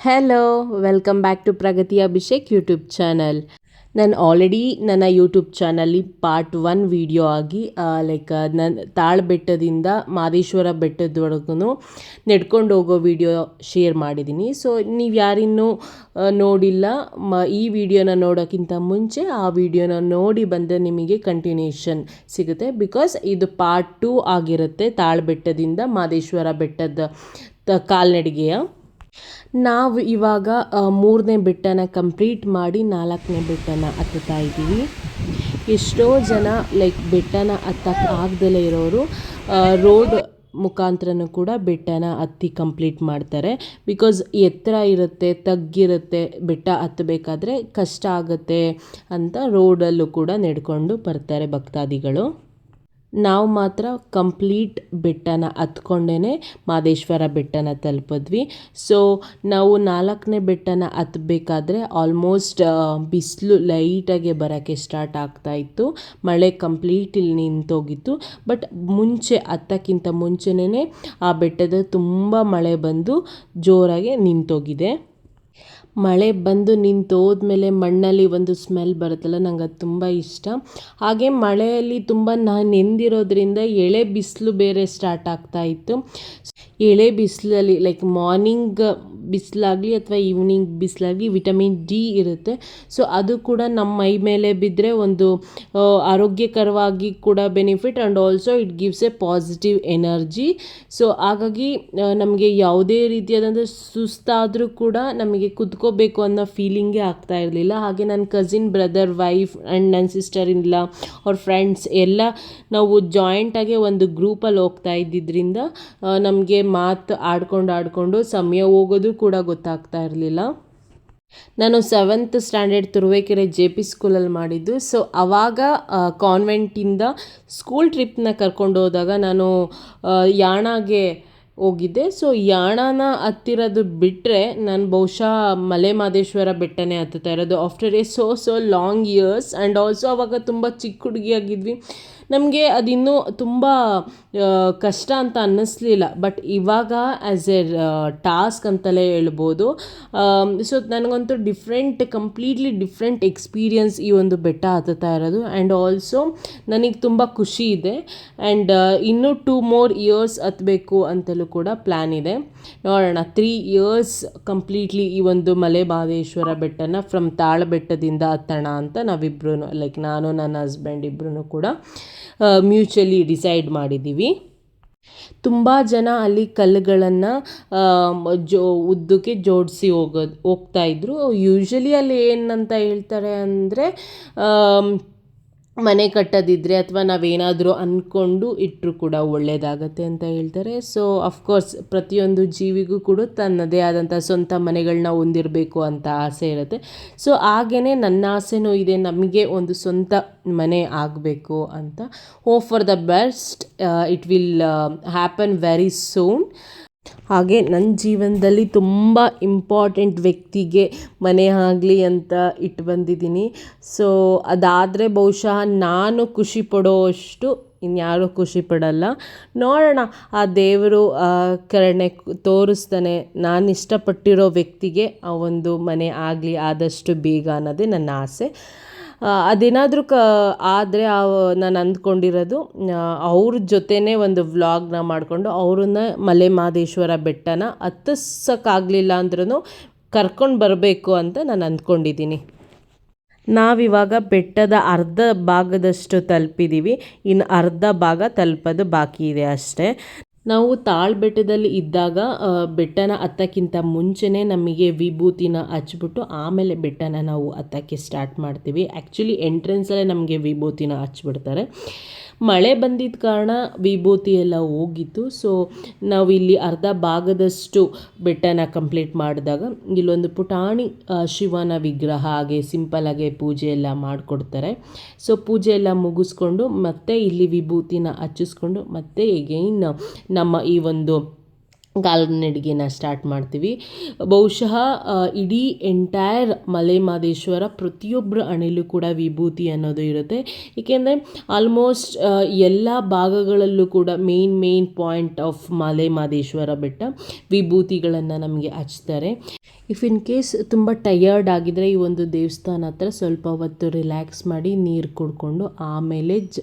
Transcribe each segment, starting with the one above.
Hello welcome back to Pragati Abhishek YouTube channel ನಾನು already ನನ್ನ YouTube ಚಾನಲ್ಲಿ part one video ಆಗಿ like ನನ್ನ ತಾಳ್ ಬೆಟ್ಟದಿಂದ ಮಾದೇಶ್ವರ ಬೆಟ್ಟದವರೆಗೂ ನೆಡ್ಕೊಂಡು ಹೋಗೋ ವಿಡಿಯೋ ಶೇರ್ ಮಾಡಿದ್ದೀನಿ ಸೊ ನೀವು ಯಾರಿನ್ನೂ ನೋಡಿಲ್ಲ, ಮ, ಈ ವಿಡಿಯೋನ ನೋಡೋಕ್ಕಿಂತ ಮುಂಚೆ ಆ ವಿಡಿಯೋನ ನೋಡಿ ಬಂದರೆ ನಿಮಗೆ ಕಂಟಿನ್ಯೂಷನ್ ಸಿಗುತ್ತೆ. ಬಿಕಾಸ್ ಇದು ಪಾರ್ಟ್ ಟೂ ಆಗಿರುತ್ತೆ ತಾಳ್ ಬೆಟ್ಟದಿಂದ ಮಾದೇಶ್ವರ ಬೆಟ್ಟದ ಕಾಲ್ನಡಿಗೆಯ. ನಾವು ಇವಾಗ ಮೂರನೇ ಬಿಟ್ಟನ್ನು ಕಂಪ್ಲೀಟ್ ಮಾಡಿ ನಾಲ್ಕನೇ ಬಿಟ್ಟನ್ನು ಹತ್ತುತ್ತಾ ಇದ್ದೀವಿ. ಎಷ್ಟೋ ಜನ ಲೈಕ್ ಬೆಟ್ಟನ ಹತ್ತಕ್ಕೆ ಆಗ್ದಲೇ ಇರೋರು ರೋಡ್ ಮುಖಾಂತರನೂ ಕೂಡ ಬೆಟ್ಟನ ಹತ್ತಿ ಕಂಪ್ಲೀಟ್ ಮಾಡ್ತಾರೆ. ಬಿಕಾಸ್ ಎತ್ತರ ಇರುತ್ತೆ, ತಗ್ಗಿರುತ್ತೆ, ಬೆಟ್ಟ ಹತ್ತಬೇಕಾದ್ರೆ ಕಷ್ಟ ಆಗುತ್ತೆ ಅಂತ ರೋಡಲ್ಲೂ ಕೂಡ ನಡ್ಕೊಂಡು ಬರ್ತಾರೆ ಭಕ್ತಾದಿಗಳು. ನಾವು ಮಾತ್ರ ಕಂಪ್ಲೀಟ್ ಬೆಟ್ಟನ ಹತ್ಕೊಂಡೇ ಮಾದೇಶ್ವರ ಬೆಟ್ಟನ ತಲುಪಿದ್ವಿ. ಸೊ ನಾವು ನಾಲ್ಕನೇ ಬೆಟ್ಟನ ಹತ್ತಬೇಕಾದ್ರೆ ಆಲ್ಮೋಸ್ಟ್ ಬಿಸಿಲು ಲೈಟಾಗೆ ಬರೋಕ್ಕೆ ಸ್ಟಾರ್ಟ್ ಆಗ್ತಾ ಇತ್ತು. ಮಳೆ ಕಂಪ್ಲೀಟ್ ಇಲ್ಲಿ ನಿಂತೋಗಿತ್ತು. ಬಟ್ ಮುಂಚೆ, ಹತ್ತಕ್ಕಿಂತ ಮುಂಚೆನೇ ಆ ಬೆಟ್ಟದ ತುಂಬ ಮಳೆ ಬಂದು ಜೋರಾಗಿ ನಿಂತೋಗಿದೆ. ಮಳೆ ಬಂದು ನಿಂತೋದ್ಮೇಲೆ ಮಣ್ಣಲ್ಲಿ ಒಂದು ಸ್ಮೆಲ್ ಬರುತ್ತಲ್ಲ, ನಂಗೆ ಅದು ತುಂಬ ಇಷ್ಟ. ಹಾಗೆ ಮಳೆಯಲ್ಲಿ ತುಂಬ ನಾನು ನೆಂದಿರೋದ್ರಿಂದ ಎಳೆ ಬಿಸಿಲು ಬೇರೆ ಸ್ಟಾರ್ಟ್ ಆಗ್ತಾ ಇತ್ತು. ಎಳೆ ಬಿಸಿಲಲ್ಲಿ ಲೈಕ್ ಮಾರ್ನಿಂಗ್ ಬಿಸಿಲಾಗಲಿ ಅಥವಾ ಈವ್ನಿಂಗ್ ಬಿಸಿಲಾಗಲಿ ವಿಟಮಿನ್ ಡಿ ಇರುತ್ತೆ. ಸೊ ಅದು ಕೂಡ ನಮ್ಮ ಮೈ ಮೇಲೆ ಬಿದ್ದರೆ ಒಂದು ಆರೋಗ್ಯಕರವಾಗಿ ಕೂಡ benefit and also it gives a positive energy so ಹಾಗಾಗಿ ನಮಗೆ ಯಾವುದೇ ರೀತಿಯಾದಂಥ ಸುಸ್ತಾದರೂ ಕೂಡ ನಮಗೆ ಕುತ್ಕೋಬೇಕು ಅನ್ನೋ ಫೀಲಿಂಗೇ ಆಗ್ತಾ ಇರಲಿಲ್ಲ. ಹಾಗೆ ನನ್ನ ಕಸಿನ್ ಬ್ರದರ್ ವೈಫ್ ಆ್ಯಂಡ್ ನನ್ನ ಸಿಸ್ಟರ್ ಇಲ್ಲ ಅವ್ರ ಫ್ರೆಂಡ್ಸ್ ಎಲ್ಲ ನಾವು ಜಾಯಿಂಟಾಗಿ ಒಂದು ಗ್ರೂಪಲ್ಲಿ ಹೋಗ್ತಾ ಇದ್ದಿದ್ದರಿಂದ ನಮಗೆ ಮಾತು ಆಡ್ಕೊಂಡು ಆಡಿಕೊಂಡು ಸಮಯ ಹೋಗೋದು ಕೂಡ ಗೊತ್ತಾಗ್ತಾ ಇರಲಿಲ್ಲ. ನಾನು seventh standard Turuvekere J P ಸ್ಕೂಲಲ್ಲಿ ಮಾಡಿದ್ದು. ಸೊ ಆವಾಗ ಕಾನ್ವೆಂಟಿಂದ ಸ್ಕೂಲ್ ಟ್ರಿಪ್ನ ಕರ್ಕೊಂಡು ಹೋದಾಗ ನಾನು ಯಾಣಾಗೆ ಹೋಗಿದ್ದೆ. ಸೊ ಯಾಣನ ಹತ್ತಿರೋದು ಬಿಟ್ಟರೆ ನಾನು ಬಹುಶಃ ಮಲೆ ಮಾದೇಶ್ವರ ಬೆಟ್ಟನೇ ಹತ್ತುತ್ತಾ ಇರೋದು. After a so so long years and also ಅವಾಗ ತುಂಬ ಚಿಕ್ಕ ಹುಡುಗಿಯಾಗಿದ್ವಿ ನಮಗೆ ಅದಿನ್ನೂ ತುಂಬ ಕಷ್ಟ ಅಂತ ಅನ್ನಿಸ್ಲಿಲ್ಲ. ಬಟ್ ಇವಾಗ ಆ್ಯಸ್ ಎ ಟಾಸ್ಕ್ ಅಂತಲೇ ಹೇಳ್ಬೋದು. ಸೊ ನನಗಂತೂ ಡಿಫ್ರೆಂಟ್ ಕಂಪ್ಲೀಟ್ಲಿ ಡಿಫ್ರೆಂಟ್ ಎಕ್ಸ್ಪೀರಿಯನ್ಸ್ ಈ ಒಂದು ಬೆಟ್ಟ ಹತ್ತುತ್ತಾ ಇರೋದು. ಆ್ಯಂಡ್ ಆಲ್ಸೋ ನನಗೆ ತುಂಬ ಖುಷಿ ಇದೆ. ಆ್ಯಂಡ್ ಇನ್ನೂ ಟೂ ಮೋರ್ ಇಯರ್ಸ್ ಹತ್ತಬೇಕು ಅಂತಲೂ ಕೂಡ ಪ್ಲ್ಯಾನ್ ಇದೆ. ನೋಡೋಣ. ತ್ರೀ ಇಯರ್ಸ್ ಕಂಪ್ಲೀಟ್ಲಿ ಈ ಒಂದು ಮಲೆ ಮಹದೇಶ್ವರ ಬೆಟ್ಟನ ಫ್ರಮ್ ತಾಳ ಬೆಟ್ಟದಿಂದ ಹತ್ತೋಣ ಅಂತ ನಾವಿಬ್ರು ಲೈಕ್ ನಾನು, ನನ್ನ ಹಸ್ಬೆಂಡ್ ಇಬ್ಬರೂ ಕೂಡ ಮ್ಯೂಚುವಲಿ ಡಿಸೈಡ್ ಮಾಡಿದ್ದೀವಿ ತುಂಬ ಜನ ಅಲ್ಲಿ ಕಲ್ಲುಗಳನ್ನು ಜೋ, ಉದ್ದಕ್ಕೆ ಜೋಡಿಸಿ ಹೋಗೋದು, ಹೋಗ್ತಾ ಇದ್ರು. ಯೂಶ್ವಲಿ ಅಲ್ಲಿ ಏನಂತ ಹೇಳ್ತಾರೆ ಅಂದರೆ ಮನೆ ಕಟ್ಟೋದಿದ್ರೆ ಅಥವಾ ನಾವೇನಾದರೂ ಅಂದ್ಕೊಂಡು ಇಟ್ಟರು ಕೂಡ ಒಳ್ಳೆಯದಾಗತ್ತೆ ಅಂತ ಹೇಳ್ತಾರೆ. ಸೊ ಅಫ್ಕೋರ್ಸ್ ಪ್ರತಿಯೊಂದು ಜೀವಿಗೂ ಕೂಡ ತನ್ನದೇ ಆದಂಥ ಸ್ವಂತ ಮನೆಗಳನ್ನ ಹೊಂದಿರಬೇಕು ಅಂತ ಆಸೆ ಇರುತ್ತೆ. ಸೊ ಹಾಗೇ ನನ್ನ ಆಸೆನೂ ಇದೆ, ನಮಗೆ ಒಂದು ಸ್ವಂತ ಮನೆ ಆಗಬೇಕು ಅಂತ. Hope for the best it will happen very soon ಹಾಗೆ ನನ್ನ ಜೀವನದಲ್ಲಿ ತುಂಬ ಇಂಪಾರ್ಟೆಂಟ್ ವ್ಯಕ್ತಿಗೆ ಮನೆ ಆಗಲಿ ಅಂತ ಇಟ್ಟು ಬಂದಿದ್ದೀನಿ. ಸೊ ಅದಾದರೆ ಬಹುಶಃ ನಾನು ಖುಷಿ ಪಡೋವಷ್ಟು ಇನ್ಯಾರೂ ಖುಷಿ ಪಡಲ್ಲ. ನೋಡೋಣ, ಆ ದೇವರು ಕರಣೆ ತೋರಿಸ್ತಾನೆ. ನಾನು ಇಷ್ಟಪಟ್ಟಿರೋ ವ್ಯಕ್ತಿಗೆ ಆ ಒಂದು ಮನೆ ಆಗಲಿ ಆದಷ್ಟು ಬೇಗ ಅನ್ನೋದೇ ನನ್ನ ಆಸೆ. ಅದೇನಾದರೂ ಕ, ಆದರೆ ನಾನು ಅಂದ್ಕೊಂಡಿರೋದು ಅವ್ರ ಜೊತೆನೇ ಒಂದು ವ್ಲಾಗ್ನ ಮಾಡಿಕೊಂಡು ಅವ್ರನ್ನ ಮಲೆ ಮಹದೇಶ್ವರ ಬೆಟ್ಟನ ಹತ್ತಿಸೋಕ್ಕಾಗಲಿಲ್ಲ ಅಂದ್ರೂ ಕರ್ಕೊಂಡು ಬರಬೇಕು ಅಂತ ನಾನು ಅಂದ್ಕೊಂಡಿದ್ದೀನಿ. ನಾವಿವಾಗ ಬೆಟ್ಟದ ಅರ್ಧ ಭಾಗದಷ್ಟು ತಲುಪಿದ್ದೀವಿ ಇನ್ನು ಅರ್ಧ ಭಾಗ ತಲುಪೋದು ಬಾಕಿ ಇದೆ ಅಷ್ಟೇ. ನಾವು ತಾಳ್ ಬೆಟ್ಟದಲ್ಲಿ ಇದ್ದಾಗ ಬೆಟ್ಟನ ಹತ್ತಕ್ಕಿಂತ ಮುಂಚೆನೇ ನಮಗೆ ವಿಭೂತಿನ ಹಚ್ಬಿಟ್ಟು ಆಮೇಲೆ ಬೆಟ್ಟನ ನಾವು ಹತ್ತಕ್ಕೆ ಸ್ಟಾರ್ಟ್ ಮಾಡ್ತೀವಿ. ಆ್ಯಕ್ಚುಲಿ ಎಂಟ್ರೆನ್ಸಲ್ಲೇ ನಮಗೆ ವಿಭೂತಿನ ಹಚ್ಬಿಡ್ತಾರೆ. ಮಳೆ ಬಂದಿದ್ದ ಕಾರಣ ವಿಭೂತಿ ಎಲ್ಲ ಹೋಗಿತ್ತು. ಸೊ ನಾವಿಲ್ಲಿ ಅರ್ಧ ಭಾಗದಷ್ಟು ಬೆಟ್ಟನ ಕಂಪ್ಲೀಟ್ ಮಾಡಿದಾಗ ಇಲ್ಲೊಂದು ಪುಟಾಣಿ ಶಿವನ ವಿಗ್ರಹ, ಹಾಗೆ ಸಿಂಪಲಾಗೆ ಪೂಜೆ ಎಲ್ಲ ಮಾಡಿಕೊಡ್ತಾರೆ. ಸೊ ಪೂಜೆ ಎಲ್ಲ ಮುಗಿಸ್ಕೊಂಡು ಮತ್ತೆ ಇಲ್ಲಿ ವಿಭೂತಿನ ಹಚ್ಚಿಸ್ಕೊಂಡು ಮತ್ತೆ ಎಗೈನ್ ನಮ್ಮ ಈ ಒಂದು ಕಾಲ್ನಡಿಗೆನ ಸ್ಟಾರ್ಟ್ ಮಾಡ್ತೀವಿ. ಬಹುಶಃ ಇಡೀ ಎಂಟೈರ್ ಮಲೆ ಮಹದೇಶ್ವರ ಪ್ರತಿಯೊಬ್ಬರ ಅಣಿಲೂ ಕೂಡ ವಿಭೂತಿ ಅನ್ನೋದು ಇರುತ್ತೆ. ಏಕೆಂದರೆ ಆಲ್ಮೋಸ್ಟ್ ಎಲ್ಲ ಭಾಗಗಳಲ್ಲೂ ಕೂಡ main main point of Male Mahadeshwara Betta ವಿಭೂತಿಗಳನ್ನು ನಮಗೆ ಹಚ್ತಾರೆ. ಇಫ್ ಇನ್ ಕೇಸ್ ತುಂಬ ಟಯರ್ಡ್ ಆಗಿದ್ದರೆ ಈ ಒಂದು ದೇವಸ್ಥಾನ ಹತ್ರ ಸ್ವಲ್ಪ ಹೊತ್ತು ರಿಲ್ಯಾಕ್ಸ್ ಮಾಡಿ ನೀರು ಕುಡ್ಕೊಂಡು ಆಮೇಲೆ ಜ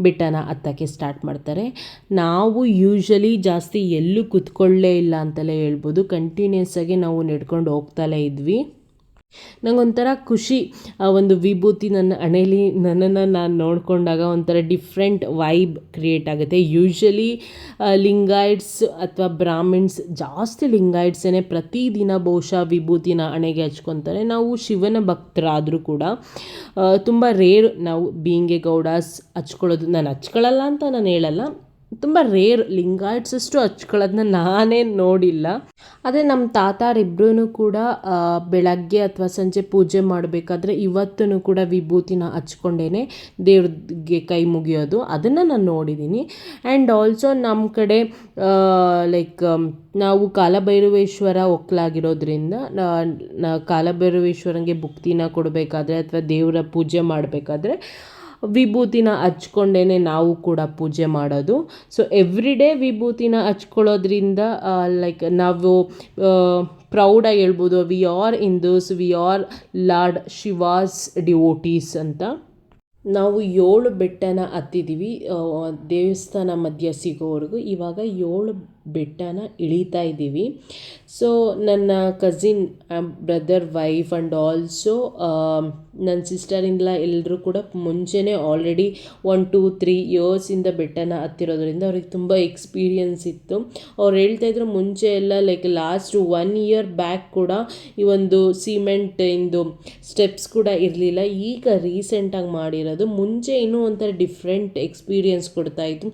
ಬೆಟ್ಟನ ಹತ್ತಕ್ಕೆ ಸ್ಟಾರ್ಟ್ ಮಾಡ್ತಾರೆ. ನಾವು ಯೂಶ್ವಲಿ ಜಾಸ್ತಿ ಎಲ್ಲೂ ಕುತ್ಕೊಳ್ಳೇ ಇಲ್ಲ ಅಂತಲೇ ಹೇಳ್ಬೋದು. ಕಂಟಿನ್ಯೂಸ್ ಆಗಿ ನಾವು ನಡ್ಕೊಂಡು ಹೋಗ್ತಲೇ ಇದ್ವಿ. ನಂಗೊಂಥರ ಖುಷಿ, ಆ ಒಂದು ವಿಭೂತಿ ನನ್ನ ಹಣೆಯಲ್ಲಿ ನನ್ನನ್ನು ನಾನು ನೋಡಿಕೊಂಡಾಗ ಒಂಥರ ಡಿಫ್ರೆಂಟ್ ವೈಬ್ ಕ್ರಿಯೇಟ್ ಆಗುತ್ತೆ. ಯೂಶ್ವಲಿ ಲಿಂಗಾಯ್ಡ್ಸ್ ಅಥವಾ ಬ್ರಾಹ್ಮಿಣ್ಸ್ ಜಾಸ್ತಿ ಲಿಂಗಾಯ್ಟ್ಸೇ ಪ್ರತಿದಿನ ಬಹುಶಃ ವಿಭೂತಿನ ಹಣೆಗೆ ಹಚ್ಕೊತಾರೆ. ನಾವು ಶಿವನ ಭಕ್ತರಾದರೂ ಕೂಡ ತುಂಬ ರೇರ್ ನಾವು ಬೀಂಗೆ ಗೌಡಾಸ್ ಹಚ್ಕೊಳ್ಳೋದು. ನಾನು ಹಚ್ಕೊಳ್ಳಲ್ಲ ಅಂತ ನಾನು ಹೇಳಲ್ಲ. ತುಂಬ ರೇರ್ ಲಿಂಗಾಯಿಟ್ಸ್ ಅಷ್ಟು ಹಚ್ಕೊಳ್ಳೋದನ್ನ ನಾನೇ ನೋಡಿಲ್ಲ. ಆದರೆ ನಮ್ಮ ತಾತಾರಿಬ್ಬರೂ ಕೂಡ ಬೆಳಗ್ಗೆ ಅಥವಾ ಸಂಜೆ ಪೂಜೆ ಮಾಡಬೇಕಾದ್ರೆ ಇವತ್ತೂ ಕೂಡ ವಿಭೂತಿನ ಹಚ್ಕೊಂಡೇ ದೇವ್ರಿಗೆ ಕೈ ಮುಗಿಯೋದು. ಅದನ್ನು ನಾನು ನೋಡಿದ್ದೀನಿ ಆ್ಯಂಡ್ ಆಲ್ಸೋ ನಮ್ಮ ಕಡೆ ಲೈಕ್ ನಾವು ಕಾಲಭೈರವೇಶ್ವರ ಒಕ್ಕಲಾಗಿರೋದ್ರಿಂದ ಕಾಲಭೈರವೇಶ್ವರಂಗೆ ಭುಕ್ತಿನ ಕೊಡಬೇಕಾದ್ರೆ ಅಥವಾ ದೇವರ ಪೂಜೆ ಮಾಡಬೇಕಾದ್ರೆ ವಿಭೂತಿನ ಹಚ್ಕೊಂಡೇ ನಾವು ಕೂಡ ಪೂಜೆ ಮಾಡೋದು. ಸೊ ಎವ್ರಿ ಡೇ ವಿಭೂತಿನ ಹಚ್ಕೊಳ್ಳೋದ್ರಿಂದ ಲೈಕ್ ನಾವು ಪ್ರೌಡಾಗಿ ಹೇಳ್ಬೋದು we are Hindus those we are lord Shiva's devotees ಅಂತ. ನಾವು ಏಳು ಬೆಟ್ಟನ ಹತ್ತಿದ್ದೀವಿ ದೇವಸ್ಥಾನ ಮಧ್ಯ ಸಿಗೋವರೆಗೂ. ಇವಾಗ ಏಳು ಬೆಟ್ಟನ ಇಳಿತಾ ಇದ್ದೀವಿ. ಸೊ ನನ್ನ cousin brother wife and also ನನ್ನ ಸಿಸ್ಟರ್ ಇಂದ ಎಲ್ಲರೂ ಕೂಡ ಮುಂಚೆನೇ ಆಲ್ರೆಡಿ ಒನ್ ಟೂ ತ್ರೀ ಇಯರ್ಸಿಂದ ಬೆಟ್ಟನ ಹತ್ತಿರೋದ್ರಿಂದ ಅವ್ರಿಗೆ ತುಂಬ ಎಕ್ಸ್ಪೀರಿಯನ್ಸ್ ಇತ್ತು. ಅವ್ರು ಹೇಳ್ತಾ ಇದ್ರು ಮುಂಚೆ ಎಲ್ಲ like last one year back ಕೂಡ ಈ ಒಂದು ಸಿಮೆಂಟ್ ಇಂದು ಸ್ಟೆಪ್ಸ್ ಕೂಡ ಇರಲಿಲ್ಲ. ಈಗ ರೀಸೆಂಟಾಗಿ ಮಾಡಿರೋದು ಮುಂಚೆ ಇನ್ನೂ ಒಂಥರ ಡಿಫ್ರೆಂಟ್ ಎಕ್ಸ್ಪೀರಿಯನ್ಸ್ ಕೊಡ್ತಾಯಿತ್ತು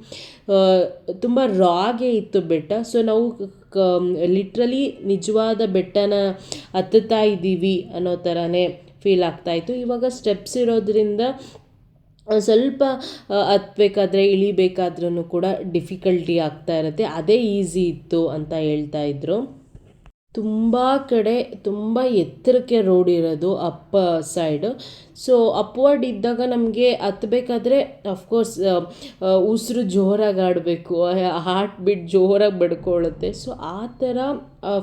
ತುಂಬ ರಾಗೆ ಇತ್ತು ಸೊ ನಾವು ಕ ಲಿಟ್ರಲಿ ನಿಜವಾದ ಬೆಟ್ಟನ ಹತ್ತುತ್ತಾ ಇದ್ದೀವಿ ಅನ್ನೋ ಥರನೇ ಫೀಲ್ ಆಗ್ತಾಯಿತ್ತು ಇವಾಗ ಸ್ಟೆಪ್ಸ್ ಇರೋದ್ರಿಂದ ಸ್ವಲ್ಪ ಹತ್ಬೇಕಾದ್ರೆ ಇಳಿಬೇಕಾದ್ರೂ ಕೂಡ ಡಿಫಿಕಲ್ಟಿ ಆಗ್ತಾ ಇರುತ್ತೆ. ಅದೇ ಈಸಿ ಇತ್ತು ಅಂತ ಹೇಳ್ತಾ ಇದ್ರು. ತುಂಬ ಕಡೆ, ತುಂಬ ಎತ್ತರಕ್ಕೆ ರೋಡ್ ಇರೋದು ಅಪ್ಪ ಸೈಡ್ ಸೊ ಅಪ್ವರ್ಡ್ ಇದ್ದಾಗ ನಮಗೆ ಹತ್ಬೇಕಾದ್ರೆ ಅಫ್ಕೋರ್ಸ್ ಉಸಿರು ಜೋರಾಗಿ ಆಡಬೇಕು ಹಾರ್ಟ್ ಬಿಟ್ ಜೋರಾಗಿ ಬಡ್ಕೊಳ್ಳುತ್ತೆ ಸೊ ಆ ಥರ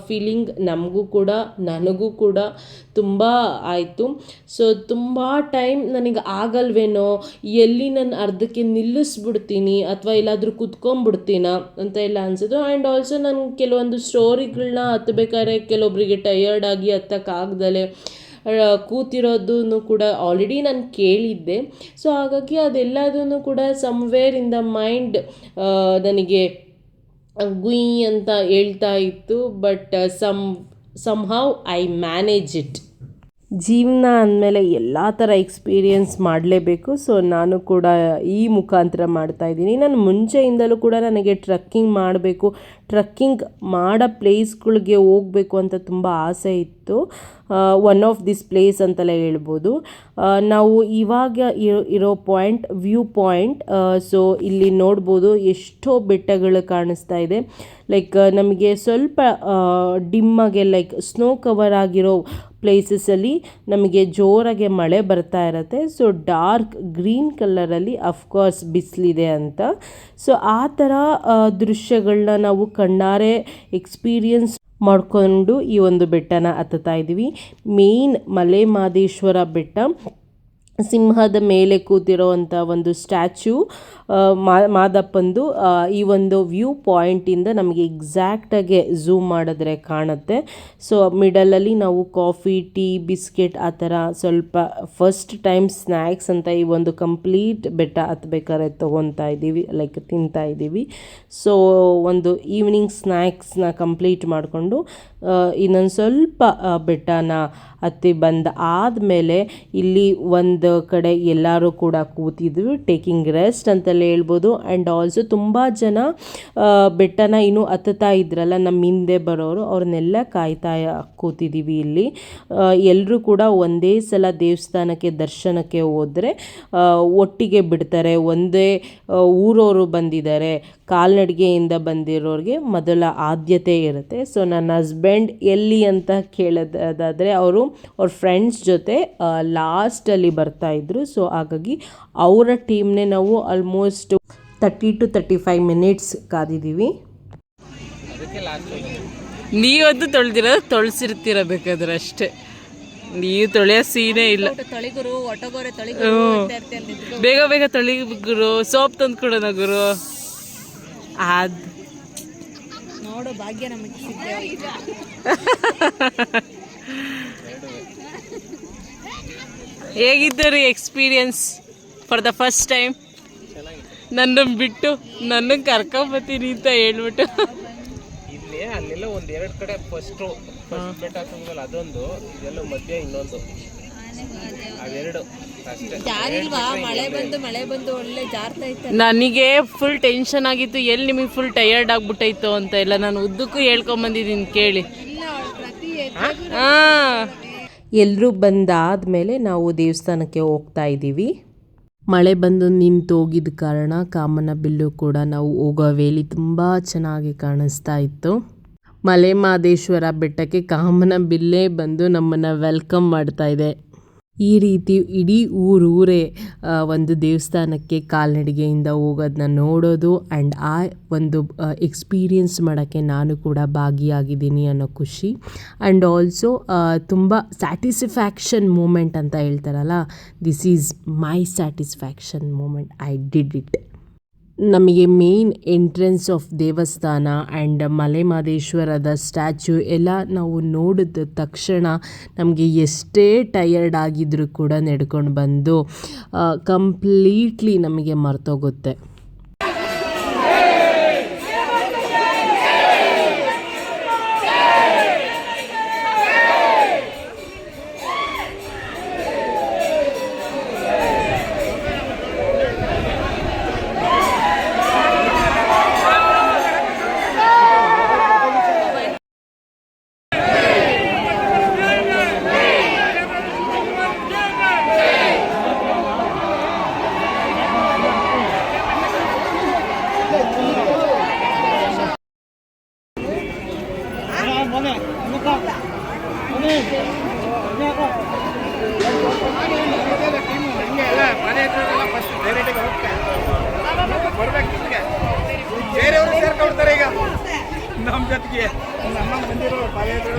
ಫೀಲಿಂಗ್ ನಮಗೂ ಕೂಡ, ನನಗೂ ಕೂಡ ತುಂಬ ಆಯಿತು. ಸೊ ತುಂಬ ಟೈಮ್ ನನಗೆ ಆಗಲ್ವೇನೋ, ಎಲ್ಲಿ ನಾನು ಅರ್ಧಕ್ಕೆ ನಿಲ್ಲಿಸ್ಬಿಡ್ತೀನಿ, ಅಥವಾ ಎಲ್ಲಾದರೂ ಕುತ್ಕೊಂಡ್ಬಿಡ್ತೀನ ಅಂತ ಎಲ್ಲ ಅನಿಸಿದ್ರು. ಆ್ಯಂಡ್ ಆಲ್ಸೋ ನಾನು ಕೆಲವೊಂದು ಸ್ಟೋರಿಗಳನ್ನ ಹತ್ತಬೇಕಾದ್ರೆ ಕೆಲವೊಬ್ಬರಿಗೆ ಟಯರ್ಡ್ ಆಗಿ ಹತ್ತಕ್ಕಾಗ್ದಲೆ ಕೂತಿರೋದನ್ನು ಕೂಡ ಆಲ್ರೆಡಿ ನಾನು ಕೇಳಿದ್ದೆ. ಸೊ ಹಾಗಾಗಿ ಅದೆಲ್ಲದನ್ನು ಕೂಡ ಸಮ್ವೇರ್ ಇನ್ ದ ಮೈಂಡ್ ನನಗೆ ಗುಯಿ ಅಂತ ಹೇಳ್ತಾ ಇತ್ತು but some somehow I manage it ಜೀವನ ಅಂದಮೇಲೆ ಎಲ್ಲ ಥರ ಎಕ್ಸ್ಪೀರಿಯನ್ಸ್ ಮಾಡಲೇಬೇಕು. ಸೊ ನಾನು ಕೂಡ ಈ ಮುಖಾಂತರ ಮಾಡ್ತಾ ಇದ್ದೀನಿ. ನಾನು ಮುಂಚೆಯಿಂದಲೂ ಕೂಡ ನನಗೆ ಟ್ರಕ್ಕಿಂಗ್ ಮಾಡಬೇಕು. ಟ್ರಕ್ಕಿಂಗ್ ಮಾಡೋ ಪ್ಲೇಸ್ಗಳಿಗೆ ಹೋಗಬೇಕು ಅಂತ ತುಂಬ ಆಸೆ ಇತ್ತು. ಒನ್ ಆಫ್ ದಿಸ್ ಪ್ಲೇಸ್ ಅಂತಲೇ ಹೇಳ್ಬೋದು. ನಾವು ಇವಾಗ ಇರೋ ಪಾಯಿಂಟ್ ವ್ಯೂ ಪಾಯಿಂಟ್ ಸೊ ಇಲ್ಲಿ ನೋಡ್ಬೋದು ಎಷ್ಟೋ ಬೆಟ್ಟಗಳು ಕಾಣಿಸ್ತಾ ಇದೆ. ಲೈಕ್ ನಮಗೆ ಸ್ವಲ್ಪ ಡಿಮ್ಮಾಗೆ ಲೈಕ್ ಸ್ನೋ ಕವರ್ ಆಗಿರೋ ಪ್ಲೇಸಸಲ್ಲಿ ನಮಗೆ ಜೋರಾಗಿ ಮಳೆ ಬರ್ತಾ ಇರತ್ತೆ. ಸೊ ಡಾರ್ಕ್ ಗ್ರೀನ್ ಕಲರಲ್ಲಿ ಅಫ್ಕೋರ್ಸ್ ಬಿಸಿಲಿದೆ ಅಂತ. ಸೊ ಆ ಥರ ದೃಶ್ಯಗಳನ್ನ ನಾವು ಕಣ್ಣಾರೆ ಎಕ್ಸ್ಪೀರಿಯನ್ಸ್ ಮಾಡಿಕೊಂಡು ಈ ಒಂದು ಬೆಟ್ಟನ ಹತ್ತುತ್ತಾ ಇದ್ದೀವಿ. ಮೇನ್ ಮಲೆ ಮಾದೇಶ್ವರ ಬೆಟ್ಟ. ಸಿಂಹದ ಮೇಲೆ ಕೂತಿರೋವಂಥ ಒಂದು ಸ್ಟ್ಯಾಚು ಮಾದಪ್ಪಂದು ಈ ಒಂದು ವ್ಯೂ ಪಾಯಿಂಟಿಂದ ನಮಗೆ ಎಕ್ಸಾಕ್ಟಾಗಿ ಝೂಮ್ ಮಾಡಿದ್ರೆ ಕಾಣುತ್ತೆ. ಸೊ ಮಿಡಲಲ್ಲಿ ನಾವು ಕಾಫಿ ಟೀ ಬಿಸ್ಕೆಟ್ ಆ ಥರ ಸ್ವಲ್ಪ ಫಸ್ಟ್ ಟೈಮ್ ಸ್ನ್ಯಾಕ್ಸ್ ಅಂತ ಈ ಒಂದು ಕಂಪ್ಲೀಟ್ ಬೆಟ್ಟ ಹತ್ಬೇಕಾದ್ರೆ ತೊಗೊತಾ ಇದ್ದೀವಿ ಲೈಕ್ ತಿಂತಾ ಇದ್ದೀವಿ. ಸೊ ಒಂದು ಈವ್ನಿಂಗ್ ಸ್ನ್ಯಾಕ್ಸ್ನ ಕಂಪ್ಲೀಟ್ ಮಾಡಿಕೊಂಡು ಇನ್ನೊಂದು ಸ್ವಲ್ಪ ಬೆಟ್ಟನ ಹತ್ತಿ ಬಂದ ಆದಮೇಲೆ ಇಲ್ಲಿ ಒಂದು ಕಡೆ ಎಲ್ಲರೂ ಕೂಡ ಕೂತಿದ್ವಿ ಟೇಕಿಂಗ್ ರೆಸ್ಟ್ ಅಂತಲೇ ಹೇಳ್ಬೋದು. ಆ್ಯಂಡ್ ಆಲ್ಸೋ ತುಂಬ ಜನ ಬೆಟ್ಟನ ಇನ್ನೂ ಹತ್ತುತ್ತಾ ಇದ್ರಲ್ಲ ನಮ್ಮ ಹಿಂದೆ ಬರೋರು, ಅವ್ರನ್ನೆಲ್ಲ ಕಾಯ್ತಾ ಕೂತಿದ್ದೀವಿ ಇಲ್ಲಿ. ಎಲ್ಲರೂ ಕೂಡ ಒಂದೇ ಸಲ ದೇವಸ್ಥಾನಕ್ಕೆ, ದರ್ಶನಕ್ಕೆ ಹೋದರೆ ಒಟ್ಟಿಗೆ ಬಿಡ್ತಾರೆ. ಒಂದೇ ಊರವರು ಬಂದಿದ್ದಾರೆ, ಕಾಲ್ನಡಿಗೆಯಿಂದ ಬಂದಿರೋರಿಗೆ ಮೊದಲ ಆದ್ಯತೆ ಇರುತ್ತೆ. ಸೊ ನನ್ನ ಹಸ್ಬೆಂಡ್ ಎಲ್ಲಿ ಅಂತ ಕೇಳೋದಾದರೆ ಅವರು ಅವ್ರ ಫ್ರೆಂಡ್ಸ್ ಜೊತೆ ಲಾಸ್ಟಲ್ಲಿ ಬರ್ತಾ ಇದ್ರು. ಸೊ ಹಾಗಾಗಿ ಅವರ ಟೀಮ್ನೇ ನಾವು almost thirty two thirty five minutes ಕಾದಿದ್ದೀವಿ. ನೀವದು ಲಾಸ್ಟ್ ತೊಳಸಿರ್ತೀರ ತೊಳ್ದಿರೋದು ತೊಳ್ಸಿರ್ತೀರ ಬೇಕಾದ್ರೆ ಅಷ್ಟೇ ನೀವು ತೊಳೆಯೋ ಸೀನೇ ಇಲ್ಲ. ತೊಳಿಗುರು ಬೇಗ ಬೇಗ ತೊಳಿ ಗುರು ಸೋಪ್ ತಂದು ಕೊಡೋಣ ಗುರು. ಅದ್ ನೋಡು ಭಾಗ್ಯ ನಮಗೆ ಹೇಗಿತ್ತು ರೀ experience for the first time ನನ್ನ ಬಿಟ್ಟು ನನ್ನ ಕರ್ಕೊಂಬತ್ತೀನಿ ಅಂತ ಹೇಳ್ಬಿಟ್ಟು. ಇಲ್ಲಿ ಅಲ್ಲೆಲ್ಲ ಒಂದ್ ಎರಡ್ ಕಡೆ ಫಸ್ಟ್ ಅದೊಂದು ಇದೆಲ್ಲ ಮಧ್ಯ ಇನ್ನೊಂದು. ಜಾರಿಲ್ವಾ ಮಳೆ ಬಂದು ಮಳೆ ಬಂದು ಒಳ್ಳೆ ಜಾರ್ತಾ ಇತ್ತು ನನಗೆ ಫುಲ್ ಟೆನ್ಷನ್ ಆಗಿತ್ತು. ಎಲ್ಲಿ ನಿಮಗೆ ಫುಲ್ ಟಯರ್ಡ್ ಆಗ್ಬಿಟ್ಟೈತೋ ಅಂತ ಎಲ್ಲ ನಾನು ಉದ್ದಕ್ಕೂ ಹೇಳ್ಕೊಂಬಂದಿದ್ದೀನಿ ಕೇಳಿ. ಹಾಂ? ಎಲ್ಲರೂ ಬಂದಾದಮೇಲೆ ನಾವು ದೇವಸ್ಥಾನಕ್ಕೆ ಹೋಗ್ತಾ ಇದ್ದೀವಿ. ಮಳೆ ಬಂದು ನಿಂತೋಗಿದ್ದ ಕಾರಣ ಕಾಮನ ಬಿಲ್ಲು ಕೂಡ ನಾವು ಹೋಗೋ ವೇಲಿ ತುಂಬ ಚೆನ್ನಾಗಿ ಕಾಣಿಸ್ತಾ ಇತ್ತು. ಮಲೆ ಮಹದೇಶ್ವರ ಬೆಟ್ಟಕ್ಕೆ ಕಾಮನ ಬಿಲ್ಲೇ ಬಂದು ನಮ್ಮನ್ನು ವೆಲ್ಕಮ್ ಮಾಡ್ತಾ ಇದೆ. ಈ ರೀತಿ ಇಡೀ ಊರೂರೇ ಒಂದು ದೇವಸ್ಥಾನಕ್ಕೆ ಕಾಲ್ನಡಿಗೆಯಿಂದ ಹೋಗೋದನ್ನ ನೋಡೋದು ಆ್ಯಂಡ್ ಆ ಒಂದು ಎಕ್ಸ್ಪೀರಿಯನ್ಸ್ ಮಾಡೋಕ್ಕೆ ನಾನು ಕೂಡ ಭಾಗಿಯಾಗಿದ್ದೀನಿ ಅನ್ನೋ ಖುಷಿ. ಆ್ಯಂಡ್ ಆಲ್ಸೋ ತುಂಬ ಸ್ಯಾಟಿಸ್ಫ್ಯಾಕ್ಷನ್ ಮೂಮೆಂಟ್ ಅಂತ ಹೇಳ್ತಾರಲ್ಲ this is my satisfaction moment I did it ನಮಗೆ ಮೇನ್ ಎಂಟ್ರೆನ್ಸ್ ಆಫ್ ದೇವಸ್ಥಾನ ಆ್ಯಂಡ್ ಮಲೆ ಸ್ಟ್ಯಾಚ್ಯು ಸ್ಟ್ಯಾಚ್ಯೂ ಎಲ್ಲ ನಾವು ನೋಡಿದ ತಕ್ಷಣ ನಮಗೆ ಎಷ್ಟೇ ಟಯರ್ಡ್ ಆಗಿದ್ದರೂ ಕೂಡ ನಡ್ಕೊಂಡು ಬಂದು ಕಂಪ್ಲೀಟ್ಲಿ ನಮಗೆ ಮರ್ತೋಗುತ್ತೆ. ಜೊತೆಗೆ ನಮ್ಮ ಮಂದಿರು ಪಾದಯಾತ್ರೆ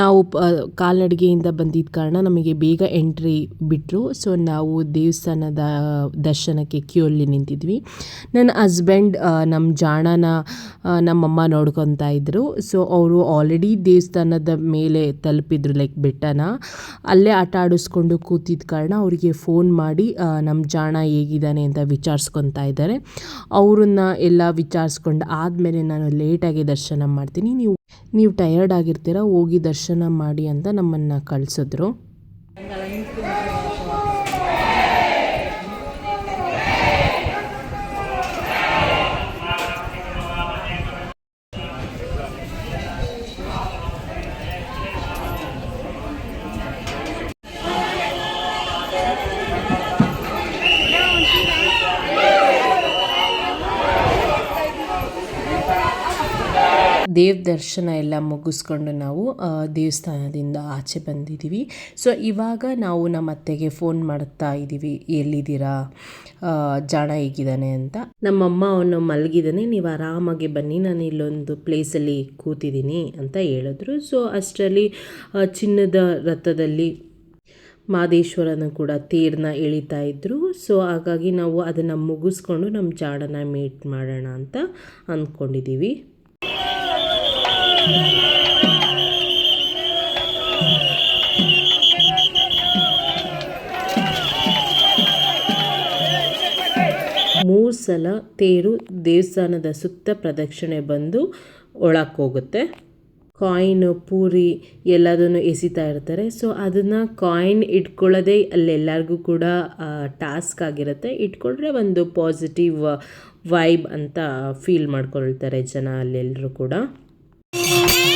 ನಾವು ಕಾಲ್ನಡಿಗೆಯಿಂದ ಬಂದಿದ್ದ ಕಾರಣ ನಮಗೆ ಬೇಗ ಎಂಟ್ರಿ ಬಿಟ್ಟರು ಸೊ, ನಾವು ದೇವಸ್ಥಾನದ, ದರ್ಶನಕ್ಕೆ ಕ್ಯೂ ಅಲ್ಲಿ ನಿಂತಿದ್ವಿ. ನನ್ನ ಹಸ್ಬೆಂಡ್ ನಮ್ಮ ಜಾಣನ ನಮ್ಮಮ್ಮ ನೋಡ್ಕೊತಾ ಇದ್ದರು ಸೊ, ಅವರು ಆಲ್ರೆಡಿ ದೇವಸ್ಥಾನದ ಮೇಲೆ ತಲುಪಿದ್ರು ಲೈಕ್ ಬೆಟ್ಟನ. ಅಲ್ಲೇ ಆಟ ಆಡಿಸ್ಕೊಂಡು ಕೂತಿದ್ದ ಕಾರಣ ಅವರಿಗೆ ಫೋನ್ ಮಾಡಿ ನಮ್ಮ ಜಾಣ ಹೇಗಿದ್ದಾನೆ ಅಂತ ವಿಚಾರಿಸ್ಕೊತಾ ಇದ್ದಾರೆ. ಅವರನ್ನ ಎಲ್ಲ ವಿಚಾರಿಸ್ಕೊಂಡು ಆದಮೇಲೆ ನಾನು ಲೇಟಾಗಿ ದರ್ಶನ ಮಾಡ್ತೀನಿ. ನೀವು ನೀವು ಟಯರ್ಡ್ ಆಗಿರ್ತೀರ, ಹೋಗಿ ದರ್ಶನ ಮಾಡಿ ಅಂತ ನಮ್ಮನ್ನು ಕಳಿಸಿದ್ರು. ದೇವ್ ದರ್ಶನ ಎಲ್ಲ ಮುಗಿಸ್ಕೊಂಡು ನಾವು ದೇವಸ್ಥಾನದಿಂದ ಆಚೆ ಬಂದಿದ್ದೀವಿ. ಸೊ ಇವಾಗ ನಾವು ನಮ್ಮ ಅತ್ತೆಗೆ ಫೋನ್ ಮಾಡ್ತಾ ಇದ್ದೀವಿ. ಎಲ್ಲಿದ್ದೀರಾ? ಜಾಣ ಹೇಗಿದ್ದಾನೆ ಅಂತ. ನಮ್ಮಮ್ಮ ಅವನು ಮಲಗಿದ್ದಾನೆ. ನೀವು ಆರಾಮಾಗಿ ಬನ್ನಿ. ನಾನು ಇಲ್ಲೊಂದು ಪ್ಲೇಸಲ್ಲಿ ಕೂತಿದ್ದೀನಿ ಅಂತ ಹೇಳಿದ್ರು. ಸೊ ಅಷ್ಟರಲ್ಲಿ ಚಿನ್ನದ ರಥದಲ್ಲಿ ಮಾದೇಶ್ವರನ ಕೂಡ ತೇರನ್ನ ಎಳಿತಾ ಇದ್ದರು ಸೊ ಹಾಗಾಗಿ ನಾವು ಅದನ್ನು ಮುಗಿಸ್ಕೊಂಡು ನಮ್ಮ ಜಾಡನ ಮೀಟ್ ಮಾಡೋಣ ಅಂತ ಅಂದ್ಕೊಂಡಿದ್ದೀವಿ. ಮೂರು ಸಲ ತೇರು ದೇವಸ್ಥಾನದ ಸುತ್ತ ಪ್ರದಕ್ಷಿಣೆ ಬಂದು ಒಳಕ್ಕೆ ಹೋಗುತ್ತೆ. ಕಾಯಿನ್, ಪೂರಿ ಎಲ್ಲದನ್ನು ಎಸಿತಾ ಇರ್ತಾರೆ. ಸೊ ಅದನ್ನು ಕಾಯಿನ್ ಇಟ್ಕೊಳ್ಳೋದೇ ಅಲ್ಲೆಲ್ಲರಿಗೂ ಕೂಡ ಟಾಸ್ಕ್ ಆಗಿರುತ್ತೆ. ಇಟ್ಕೊಂಡ್ರೆ ಒಂದು ಪಾಸಿಟಿವ್, ವೈಬ್ ಅಂತ ಫೀಲ್ ಮಾಡ್ಕೊಳ್ತಾರೆ ಜನ ಅಲ್ಲೆಲ್ಲರೂ ಕೂಡ. ನಮ್ಮಮ್ಮ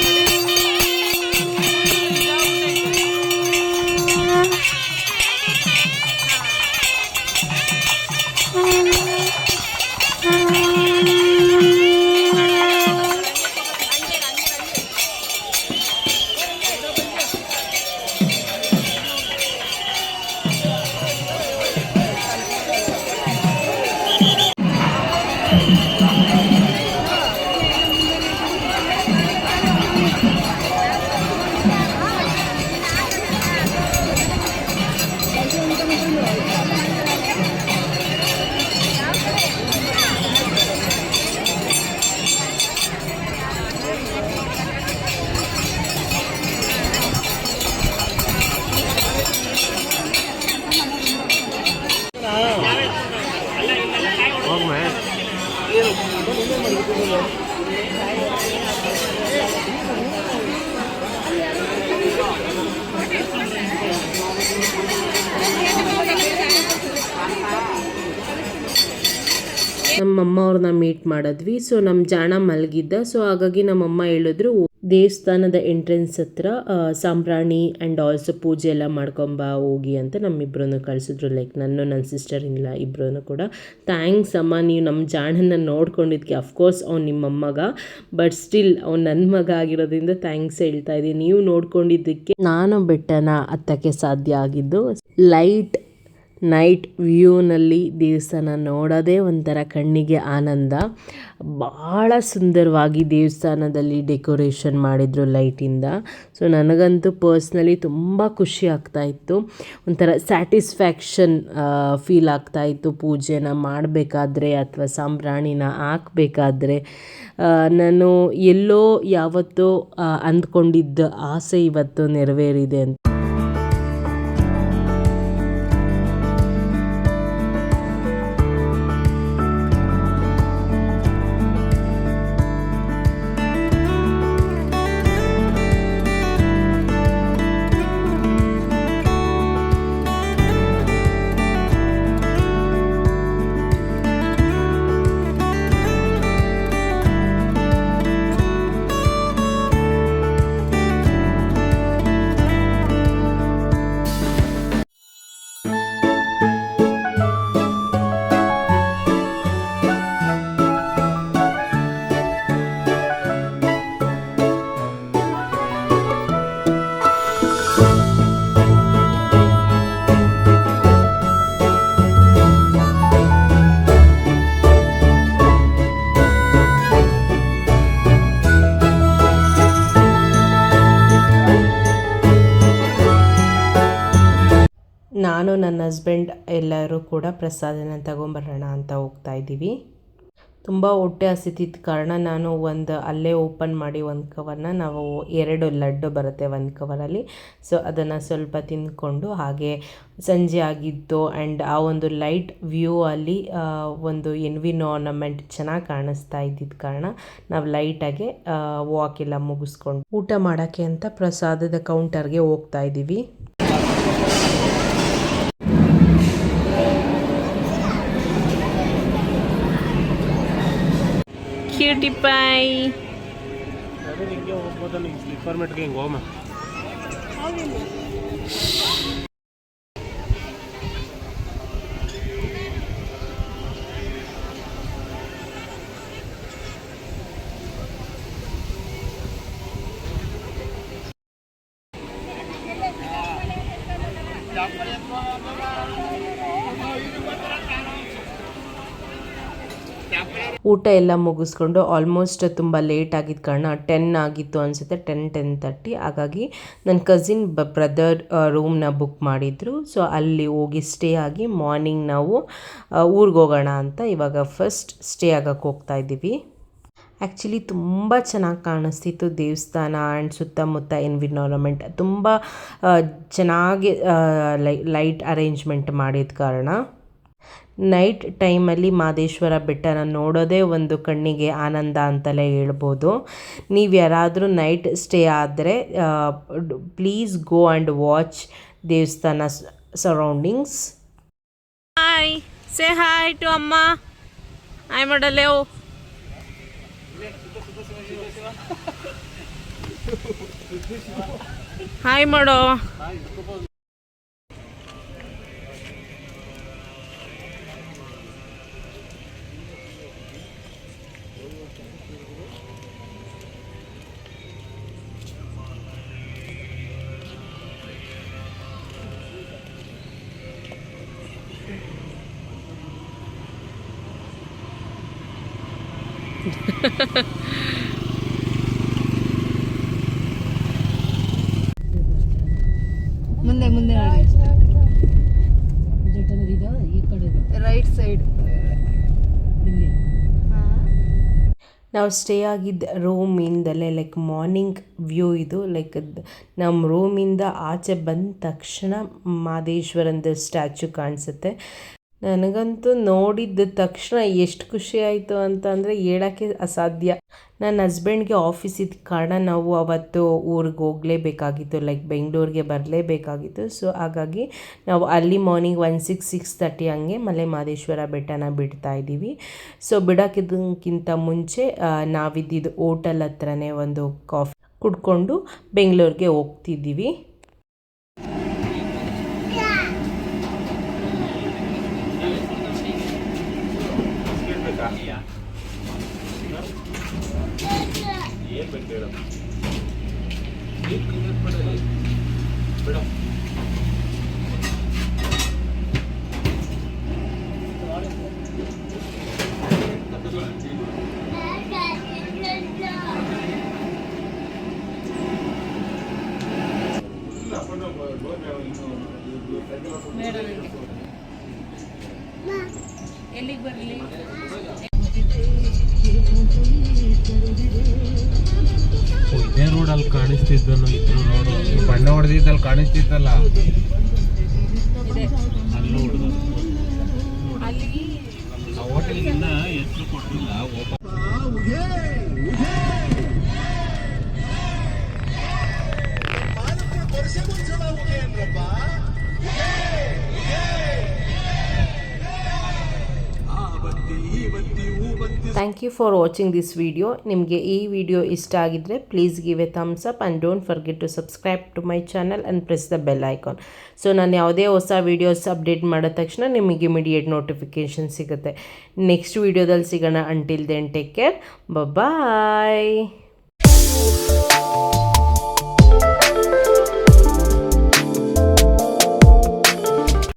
ಮಾಡಿದ್ವಿ. ಸೊ ನಮ್ಮ ಜಾಣ ಮಲಗಿದ್ದ. ಸೊ ಹಾಗಾಗಿ ನಮ್ಮಮ್ಮ ಹೇಳಿದ್ರು ದೇವಸ್ಥಾನದ ಎಂಟ್ರೆನ್ಸ್ ಹತ್ರ ಸಾಂಬ್ರಾಣಿ ಆ್ಯಂಡ್ ಆಲ್ಸೋ ಪೂಜೆ ಎಲ್ಲ ಮಾಡ್ಕೊಂಬ ಹೋಗಿ ಅಂತ ನಮ್ಮಿಬ್ಬರನ್ನು ಕಳಿಸಿದ್ರು. ಲೈಕ್ ನನ್ನ ನನ್ನ ಸಿಸ್ಟರ್ ಇಲ್ಲ ಇಬ್ಬರೂ ಕೂಡ. ಥ್ಯಾಂಕ್ಸ್ ಅಮ್ಮ, ನೀವು ನಮ್ಮ ಜಾಣನ ನೋಡ್ಕೊಂಡಿದ್ಕೆ. ಅಫ್ಕೋರ್ಸ್ ಅವ್ನು ನಿಮ್ಮ ಮಗ ಬಟ್ ಸ್ಟಿಲ್ ಅವ್ನು ನನ್ನ ಮಗ ಆಗಿರೋದ್ರಿಂದ ಥ್ಯಾಂಕ್ಸ್ ಹೇಳ್ತಾ ಇದ್ದೀನಿ. ನೀವು ನೋಡ್ಕೊಂಡಿದ್ದಕ್ಕೆ ನಾನು ಬೆಟ್ಟನ ಹತ್ತಕ್ಕೆ ಸಾಧ್ಯ ಆಗಿದ್ದು ಲೈಟ್ ನೈಟ್ ವ್ಯೂನಲ್ಲಿ ದೇವಸ್ಥಾನ ನೋಡೋದೇ ಒಂಥರ ಕಣ್ಣಿಗೆ ಆನಂದ. ಭಾಳ ಸುಂದರವಾಗಿ ದೇವಸ್ಥಾನದಲ್ಲಿ ಡೆಕೋರೇಷನ್ ಮಾಡಿದರು ಲೈಟಿಂದ. ಸೊ, ನನಗಂತೂ ಪರ್ಸ್ನಲಿ ತುಂಬ ಖುಷಿ ಆಗ್ತಾ ಇತ್ತು. ಒಂಥರ ಸ್ಯಾಟಿಸ್ಫ್ಯಾಕ್ಷನ್ ಫೀಲ್ ಆಗ್ತಾ ಇತ್ತು. ಪೂಜೆನ ಮಾಡಬೇಕಾದ್ರೆ ಅಥವಾ ಸಾಂಬ್ರಾಣಿನ ಹಾಕಬೇಕಾದ್ರೆ. ನಾನು ಎಲ್ಲೋ ಯಾವತ್ತೋ ಅಂದ್ಕೊಂಡಿದ್ದ ಆಸೆ ಇವತ್ತು ನೆರವೇರಿದೆ ಅಂತ ಹಸ್ಬೆಂಡ್ ಎಲ್ಲರೂ ಕೂಡ ಪ್ರಸಾದನ ತಗೊಂಬರೋಣ ಅಂತ ಹೋಗ್ತಾ ಇದ್ದೀವಿ. ತುಂಬ ಹೊಟ್ಟೆ ಹಸಿತಿದ್ದ ಕಾರಣ ನಾನು ಒಂದು ಅಲ್ಲೇ ಓಪನ್ ಮಾಡಿ ಒಂದು ಕವರ್ನ ನಾವು ಎರಡು ಲಡ್ಡು ಬರುತ್ತೆ ಒಂದು ಕವರಲ್ಲಿ ಸೊ ಅದನ್ನು ಸ್ವಲ್ಪ ತಿಂದ್ಕೊಂಡು ಹಾಗೆ ಸಂಜೆ ಆಗಿತ್ತು ಆ್ಯಂಡ್ ಆ ಒಂದು ಲೈಟ್ ವ್ಯೂ ಅಲ್ಲಿ ಒಂದು ಎನ್ವಿನಾರ್ನಮೆಂಟ್ ಚೆನ್ನಾಗಿ ಕಾಣಿಸ್ತಾ ಇದ್ದಿದ್ದ ಕಾರಣ ನಾವು ಲೈಟಾಗೆ ವಾಕ್ ಎಲ್ಲ ಮುಗಿಸ್ಕೊಂಡು ಊಟ ಮಾಡೋಕ್ಕೆ ಅಂತ ಪ್ರಸಾದದ ಕೌಂಟರ್ಗೆ ಹೋಗ್ತಾ ಇದ್ದೀವಿ. ಕ್ಯೂಟಿ ಪೈ ಸ್ಲಿಪ್ಪರ್ ಮೆಟ್ಗೆ ಹಿಂಗೆ ಹೋಮ ಊಟ ಎಲ್ಲ ಮುಗಿಸ್ಕೊಂಡು ಆಲ್ಮೋಸ್ಟ್ ತುಂಬ ಲೇಟ್ ಆಗಿದ್ದ ಕಾರಣ ಟೆನ್ ಆಗಿತ್ತು ಅನಿಸುತ್ತೆ ಟೆನ್ ಟೆನ್ ತರ್ಟಿ ಹಾಗಾಗಿ ನನ್ನ ಕಸಿನ್ ಬ್ರದರ್ ರೂಮ್ನ ಬುಕ್ ಮಾಡಿದರು. ಸೊ ಅಲ್ಲಿ ಹೋಗಿ ಸ್ಟೇ ಆಗಿ ಮಾರ್ನಿಂಗ್ ನಾವು ಊರಿಗೆ ಹೋಗೋಣ ಅಂತ ಇವಾಗ ಫಸ್ಟ್ ಸ್ಟೇ ಆಗಕ್ಕೆ ಹೋಗ್ತಾ ಇದ್ದೀವಿ. ಆ್ಯಕ್ಚುಲಿ ತುಂಬ ಚೆನ್ನಾಗಿ ಕಾಣಿಸ್ತಿತ್ತು ದೇವಸ್ಥಾನ ಆ್ಯಂಡ್ ಸುತ್ತಮುತ್ತ ಎನ್ವಿರಾನ್ಮೆಂಟ್ ತುಂಬ ಚೆನ್ನಾಗಿ ಲೈ ಲೈಟ್ ಅರೇಂಜ್ಮೆಂಟ್ ಮಾಡಿದ ಕಾರಣ. ನೈಟ್ ಟೈಮಲ್ಲಿ ಮಾದೇಶ್ವರ ಬೆಟ್ಟನ ನೋಡೋದೇ ಒಂದು ಕಣ್ಣಿಗೆ ಆನಂದ ಅಂತಲೇ ಹೇಳ್ಬೋದು. ನೀವು ಯಾರಾದರೂ ನೈಟ್ ಸ್ಟೇ ಆದರೆ ಪ್ಲೀಸ್ ಗೋ ಆ್ಯಂಡ್ ವಾಚ್ ದೇವಸ್ಥಾನ surroundings. Hi say hi to amma hi ಮಾಡಲೇ ಹಾಯ್ ಮಾಡೋ ನಾವು ಸ್ಟೇ ಆಗಿದ್ದ ರೂಮಿಂದಲೇ ಲೈಕ್ ಮಾರ್ನಿಂಗ್ ವ್ಯೂ ಇದು. ಲೈಕ್ ನಮ್ಮ ರೂಮಿಂದ ಆಚೆ ಬಂದ ತಕ್ಷಣ ಮಾದೇಶ್ವರಂದು ಸ್ಟ್ಯಾಚು ಕಾಣಿಸುತ್ತೆ. ನನಗಂತೂ ನೋಡಿದ ತಕ್ಷಣ ಎಷ್ಟು ಖುಷಿ ಆಯಿತು ಅಂತ ಅಂದರೆ ಹೇಳೋಕ್ಕೆ ಅಸಾಧ್ಯ. ನನ್ನ ಹಸ್ಬೆಂಡ್ಗೆ ಆಫೀಸ್ ಇದ್ದ ಕಾರಣ ನಾವು ಅವತ್ತು ಊರಿಗೆ ಹೋಗಲೇಬೇಕಾಗಿತ್ತು ಲೈಕ್ ಬೆಂಗಳೂರಿಗೆ ಬರಲೇಬೇಕಾಗಿತ್ತು. ಸೊ ಹಾಗಾಗಿ ನಾವು ಅಲ್ಲಿ morning one six six thirty ಹಂಗೆ ಮಲೆ ಮಹದೇಶ್ವರ ಬೆಟ್ಟನ ಬಿಡ್ತಾ ಇದ್ದೀವಿ. ಸೊ ಬಿಡೋಕ್ಕಿಂತ ಮುಂಚೆ ನಾವಿದ್ದಿದ್ದು ಹೋಟೆಲ್ ಹತ್ರನೇ ಒಂದು ಕಾಫಿ ಕುಡ್ಕೊಂಡು ಬೆಂಗಳೂರಿಗೆ ಹೋಗ್ತಿದ್ದೀವಿ. ಎಲ್ಲಿಗೆ ಕಾಣಿಸ್ತಿತ್ತಲ್ಲ? ಅಲ್ಲೂ ಹೋಟೆಲ್ ಹೋಟೆಲ್ಗಿನ್ನ ಹೆಸರು ಕೊಟ್ಟಿಲ್ಲ open thank you for watching this video ನಿಮಗೆ ಈ ವಿಡಿಯೋ ಇಷ್ಟ ಆಗಿದ್ದರೆ please give a thumbs up and don't forget to subscribe to my channel and press the bell icon so ನಾನು ಯಾವುದೇ ಹೊಸ ವೀಡಿಯೋಸ್ ಅಪ್ಡೇಟ್ ಮಾಡಿದ ತಕ್ಷಣ ನಿಮಗೆ ಇಮಿಡಿಯೇಟ್ ನೋಟಿಫಿಕೇಷನ್ ಸಿಗುತ್ತೆ. ನೆಕ್ಸ್ಟ್ ವೀಡಿಯೋದಲ್ಲಿ ಸಿಗೋಣ. Until then take care bye